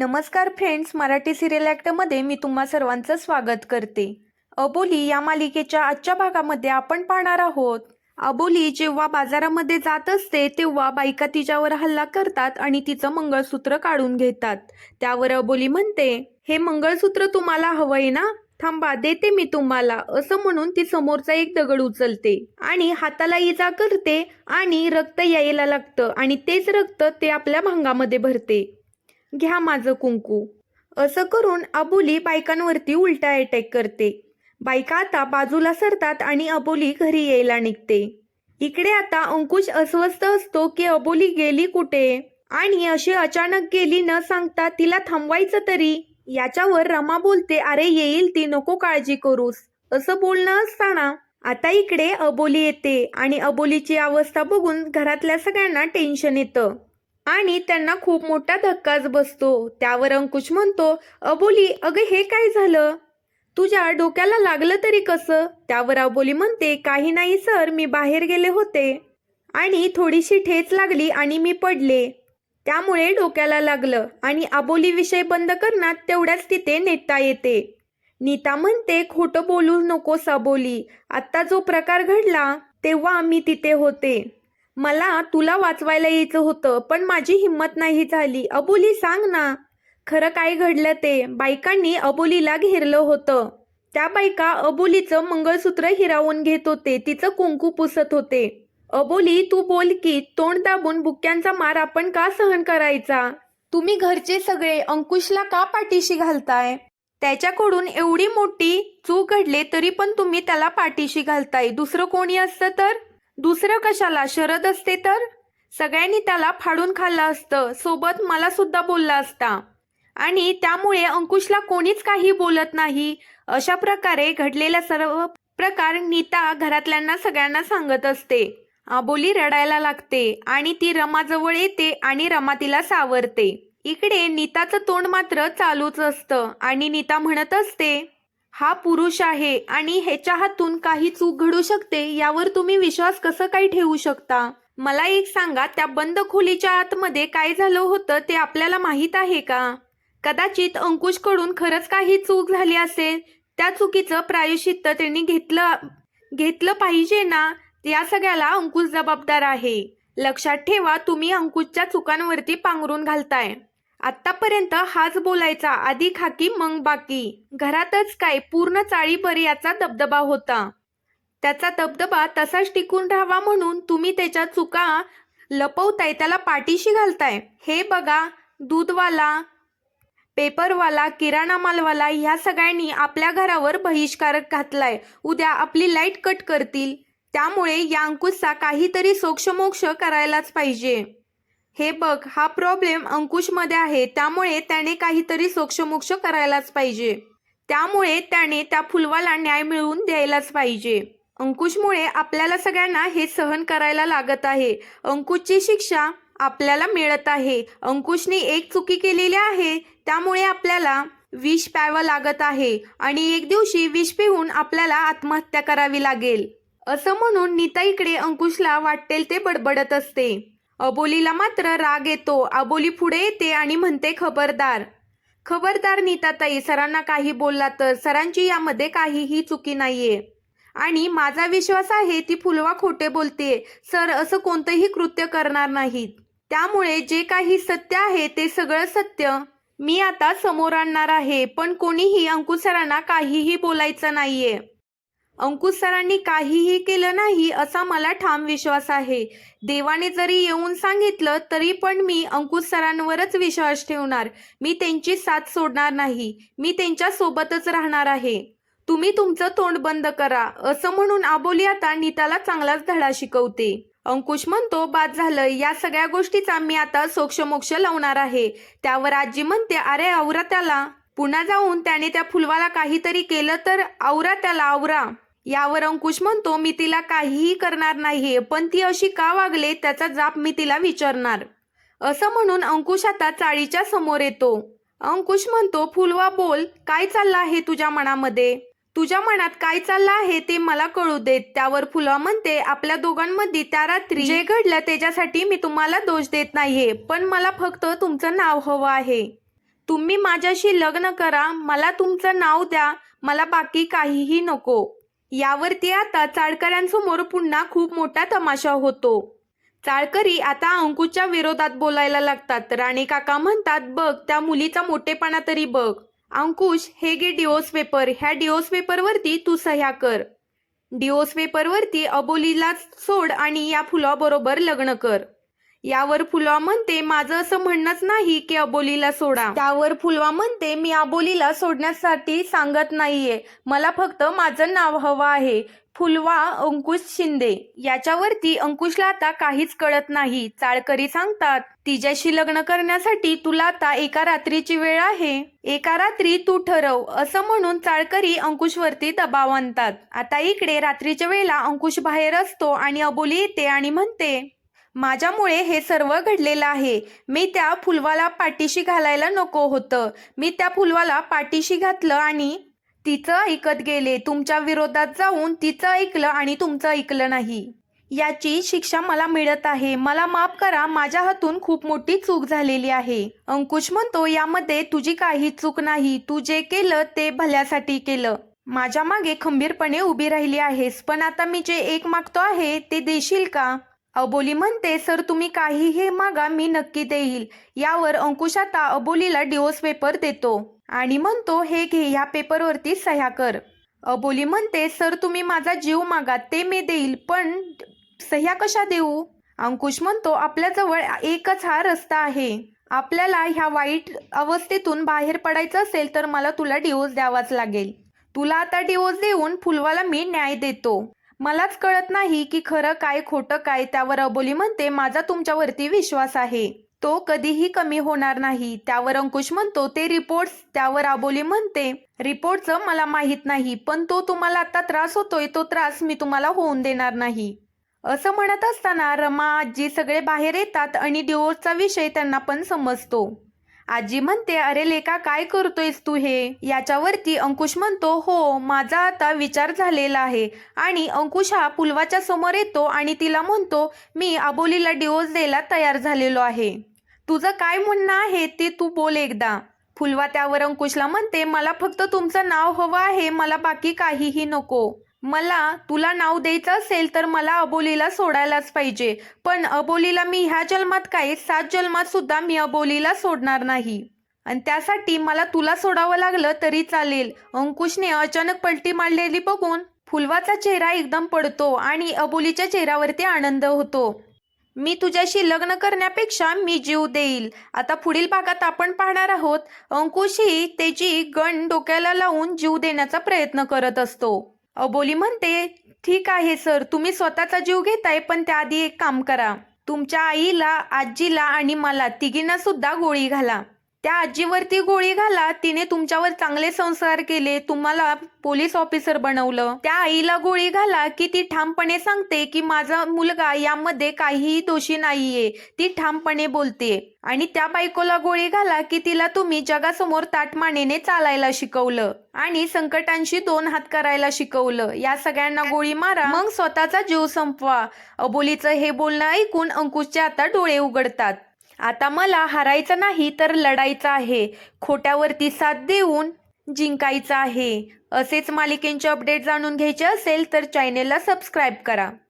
नमस्कार friends Marathi serial ॲक्टमध्ये मी तुम्हा सर्वांचं स्वागत करते. अबोली या मालिकेच्या आजच्या भागामध्ये आपण पाहणार आहोत. अबोली जेव्हा बाजारामध्ये जात असते तेव्हा बायका तिच्यावर हल्ला करतात आणि तिचं मंगळसूत्र काढून घेतात. त्यावर अबोली म्हणते हे मंगळसूत्र तुम्हाला हवंय ना? थांबा देते मी तुम्हाला असं म्हणून ती समोरचा एक दगड उचलते आणि हाताला इजा करते आणि रक्त यायला लागतं आणि तेच रक्त ते आपल्या भांगामध्ये भरते. घ्या माझं कुंकू. असं करून अबोली बायकांवरती उलटा अटॅक करते. बायका आता बाजूला सरतात आणि अबोली घरी यायला निघते. इकडे आता अंकुश अस्वस्थ असतो की अबोली गेली कुठे? आणि अशी अचानक गेली न सांगता तिला थांबवायचं तरी? याच्यावर रमा बोलते अरे येईल ती नको काळजी करूस. असं बोलणं असताना आता इकडे अबोली येते आणि अबोलीची अवस्था बघून घरातल्या सगळ्यांना टेन्शन येतं. आणि त्यांना खूप मोठा धक्काच बसतो. त्यावर अंकुश म्हणतो अबोली अगं हे काय झालं? तुझ्या डोक्याला लागलं तरी कसं? त्यावर अबोली म्हणते काही नाही सर मी बाहेर गेले होते. आणि थोडीशी ठेच लागली आणि मी पडले. त्यामुळे डोक्याला लागलं आणि अबोली विषय बंद करण्यात तेवढ्याच तिथे नेता येते. नीता म्हणते खोटं बोलू नकोस अबोली. आत्ता जो प्रकार घडला तेव्हा मी तिथे होते. मला तुला वाचवायला यायचं होतं पण माझी हिंमत नाही झाली. अबोली सांग ना. खरं काय घडलं ते? बायकांनी अबोलीला घेरलं होतं. त्या बायका अबोलीचं मंगळसूत्र हिरावून घेत होते. तिचं कुंकू पुसत होते. अबोली तू बोल की तोंड दाबून बुक्क्यांचा मार आपण का सहन करायचा? तुम्ही घरचे सगळे अंकुशला का पाठीशी घालताय? त्याच्याकडून एवढी मोठी चूक घडले तरी पण तुम्ही त्याला पाठीशी घालताय. दुसरं कोणी असतं तर? दुसरं कशाला? शरद असते तर? सगळ्यांनी त्याला फाडून खाल्लं असतं. सोबत मला सुद्धा बोलला असता. आणि त्यामुळे अंकुशला कोणीच काही बोलत नाही. अशा प्रकारे घडलेला सर्व प्रकार नीता घरातल्यांना सगळ्यांना सांगत असते. आबोली रडायला लागते आणि ती रमाजवळ येते आणि रमा तिला सावरते. इकडे नीताचं तोंड मात्र चालूच असतं आणि नीता म्हणत असते हा पुरुष आहे आणि ह्याच्या हातून काही चूक घडू शकते यावर तुम्ही विश्वास कसं काही ठेवू शकता? मला एक सांगा त्या बंद खोलीच्या आतमध्ये काय झालं होतं ते आपल्याला माहीत आहे का? कदाचित अंकुशकडून खरंच काही चूक झाली असेल. त्या चुकीचं प्रायश्चित्त त्यांनी घेतलं घेतलं पाहिजे ना? या सगळ्याला अंकुश जबाबदार आहे. लक्षात ठेवा तुम्ही अंकुशच्या चुकांवरती पांघरून घालताय. आतापर्यंत हाच बोलायचा आधी खाकी मग बाकी. घरातच काय पूर्ण चाळीभर याचा दबदबा होता. त्याचा दबदबा तसाच टिकून राहावा म्हणून तुम्ही त्याच्या चुका लपवताय त्याला पाठीशी घालताय. हे बघा दूधवाला पेपरवाला किराणा मालवाला ह्या सगळ्यांनी आपल्या घरावर बहिष्कार घातलाय. उद्या आपली लाइट कट करतील. त्यामुळे या अंकुशचा काहीतरी सोक्षमोक्ष करायलाच पाहिजे. हे बघ हा प्रॉब्लेम अंकुशमध्ये आहे. त्यामुळे त्याने काहीतरी सोक्षमोक्ष करायलाच पाहिजे. त्यामुळे त्याने त्या फुलवाला न्याय मिळवून द्यायलाच पाहिजे. अंकुशमुळे आपल्याला सगळ्यांना हे सहन करायला लागत आहे. अंकुशची शिक्षा आपल्याला मिळत आहे. अंकुशने एक चुकी केलेली आहे. त्यामुळे आपल्याला विष प्यावं लागत आहे आणि एक दिवशी विष पिऊन आपल्याला आत्महत्या करावी लागेल. असं म्हणून नीता इकडे अंकुशला वाटेल ते बडबडत असते. अबोलीला मात्र राग येतो. अबोली पुढे येते आणि म्हणते खबरदार. खबरदार नीताताई सरांना काही बोलला तर? सरांची यामध्ये काहीही चुकी नाहीये. आणि माझा विश्वास आहे ती फुलवा खोटे बोलते. सर असं कोणतंही कृत्य करणार नाहीत. त्यामुळे जे काही सत्य आहे ते सगळं सत्य. मी आता समोर आणणार आहे पण कोणीही अंकुश सरांना काहीही बोलायचं नाहीये. अंकुश सरांनी काहीही केलं नाही असा मला ठाम विश्वास आहे. देवाने जरी येऊन सांगितलं तरी पण मी अंकुश सरांवरच विश्वास ठेवणार. मी त्यांची साथ सोडणार नाही. मी त्यांच्या सोबतच राहणार आहे. तुम्ही तुमचं तोंड बंद करा. असं म्हणून आबोली आता नीताला चांगलाच धडा शिकवते. अंकुश म्हणतो बाद झालं. या सगळ्या गोष्टीचा मी आता सोक्षमोक्ष लावणार आहे. त्यावर आजी म्हणते अरे आवरा त्याला. पुन्हा जाऊन त्याने त्या फुलवाला काहीतरी केलं तर आवरा त्याला आवरा. यावर अंकुश म्हणतो मी तिला काहीही करणार नाहीये पण ती अशी का वागले त्याचा जाप मी तिला विचारणार. असं म्हणून अंकुश आता चाळीच्या समोर येतो. अंकुश म्हणतो फुलवा बोल काय चाललं आहे तुझ्या मनामध्ये? तुझ्या मनात काय चाललं आहे ते मला कळू देत. त्यावर फुलवा म्हणते आपल्या दोघांमध्ये त्या रात्री जे घडलं त्याच्यासाठी मी तुम्हाला दोष देत नाहीये पण मला फक्त तुमचं नाव हवं आहे. तुम्ही माझ्याशी लग्न करा मला तुमचं नाव द्या मला बाकी काहीही नको. यावरती आता चाळकऱ्यांसमोर पुन्हा खूप मोठा तमाशा होतो. चाळकरी आता अंकुशच्या विरोधात बोलायला लागतात. राणे काका म्हणतात बघ त्या मुलीचा मोठेपणा तरी बघ. अंकुश हे गे डिओस पेपर. ह्या डिओस पेपरवरती तू सह्या कर. डिओस पेपरवरती अबोलीला सोड आणि या फुलाबरोबर लग्न कर. यावर फुलवा म्हणते माझं असं म्हणणंच नाही की अबोलीला सोडा. त्यावर फुलवा म्हणते मी अबोलीला सोडण्यासाठी सांगत नाहीये. मला फक्त माझं नाव हवं आहे. फुलवा अंकुश शिंदे. याच्यावरती अंकुशला आता काहीच कळत नाही. चाळकरी सांगतात तिच्याशी लग्न करण्यासाठी तुला आता एका रात्रीची वेळ आहे. एका रात्री तू ठरव. असं म्हणून चाळकरी अंकुशवरती दबाव आणतात. आता इकडे रात्रीच्या वेळेला अंकुश बाहेर असतो आणि अबोली येते आणि म्हणते माझ्यामुळे हे सर्व घडलेलं आहे. मी त्या फुलवाला पाठीशी घालायला नको होतं. मी त्या फुलवाला पाठीशी घातलं आणि तिचं ऐकत गेले. तुमच्या विरोधात जाऊन तिचं ऐकलं आणि तुमचं ऐकलं नाही. याची शिक्षा मला मिळत आहे. मला माफ करा. माझ्या हातून खूप मोठी चूक झालेली आहे. अंकुश म्हणतो यामध्ये तुझी काही चूक नाही. तू जे केलं ते भल्यासाठी केलं. माझ्या मागे खंबीरपणे उभी राहिली आहेस. पण आता मी जे एक मागतो आहे ते देशील का? अबोली म्हणते सर तुम्ही काहीही मागा मी नक्की देईल. यावर अंकुश आता अबोलीला डिओस पेपर देतो आणि म्हणतो हे घे ह्या पेपरवरती सह्या कर. अबोली म्हणते सर तुम्ही माझा जीव मागा ते मी देईल पण सह्या कशा देऊ? अंकुश म्हणतो आपल्याजवळ एकच हा रस्ता आहे. आपल्याला ह्या वाईट अवस्थेतून बाहेर पडायचं असेल तर मला तुला डिओस द्यावाच लागेल. तुला आता डिओस देऊन फुलवाला मी न्याय देतो. मलाच कळत नाही की खरं काय खोटं काय त्यावर अबोली म्हणते माझा तुमच्यावरती विश्वास आहे. तो कधीही कमी होणार नाही. त्यावर अंकुश म्हणतो ते रिपोर्ट्स त्यावर अबोली म्हणते. रिपोर्टचं मला माहीत नाही पण तो तुम्हाला आता त्रास होतोय तो त्रास मी तुम्हाला होऊन देणार नाही. असं म्हणत असताना रमा आजी सगळे बाहेर येतात आणि डिओचा विषय त्यांना पण समजतो. आजी म्हणते अरे लेका काय करतोयस तू हे? याच्यावरती अंकुश म्हणतो हो माझा आता विचार झालेला आहे. आणि अंकुश हा पुलवाच्या समोर येतो आणि तिला म्हणतो मी अबोलीला डिवोर्स द्यायला तयार झालेलो आहे. तुझं काय म्हणणं आहे ते तू बोल एकदा. फुलवा त्यावर अंकुशला म्हणते मला फक्त तुमचं नाव हवं आहे मला बाकी काहीही नको. मला तुला नाव द्यायचं असेल तर मला अबोलीला सोडायलाच पाहिजे. पण अबोलीला मी ह्या जन्मात काय सात जन्मात सुद्धा मी अबोलीला सोडणार नाही. आणि त्यासाठी मला तुला सोडावं लागलं तरी चालेल. अंकुशने अचानक पलटी मारलेली बघून फुलवाचा चेहरा एकदम पडतो आणि अबोलीच्या चेहऱ्यावरती आनंद होतो. मी तुझ्याशी लग्न करण्यापेक्षा मी जीव देईल. आता पुढील भागात आपण पाहणार आहोत. अंकुश ही त्याची गण डोक्याला लावून जीव देण्याचा प्रयत्न करत असतो. अबोली म्हणते ठीक आहे सर. तुम्ही स्वतःचा जीव घेताय पण त्याआधी एक काम करा. तुमच्या आईला आजीला आणि मला तिघींना सुद्धा गोळी घाला. त्या आजीवरती गोळी घाला. तिने तुमच्यावर चांगले संस्कार केले. तुम्हाला पोलीस ऑफिसर बनवलं. त्या आईला गोळी घाला की ती ठामपणे सांगते की माझा मुलगा यामध्ये काहीही दोषी नाहीये. ती ठामपणे बोलते. आणि त्या बायकोला गोळी घाला की तिला तुम्ही जगासमोर ताटमानेने चालायला शिकवलं. आणि संकटांशी दोन हात करायला शिकवलं. या सगळ्यांना गोळी मारा. मग स्वतःचा जीव संपवा. अबोलीचं हे बोलणं ऐकून अंकुशचे आता डोळे उघडतात. आता मला हारायचं नाही तर लढायचं आहे. खोट्यावरती साथ देऊन जिंकायचं आहे. असेच मालिकेंचे अपडेट जाणून घ्यायचे असेल तर चॅनेलला सबस्क्राईब करा.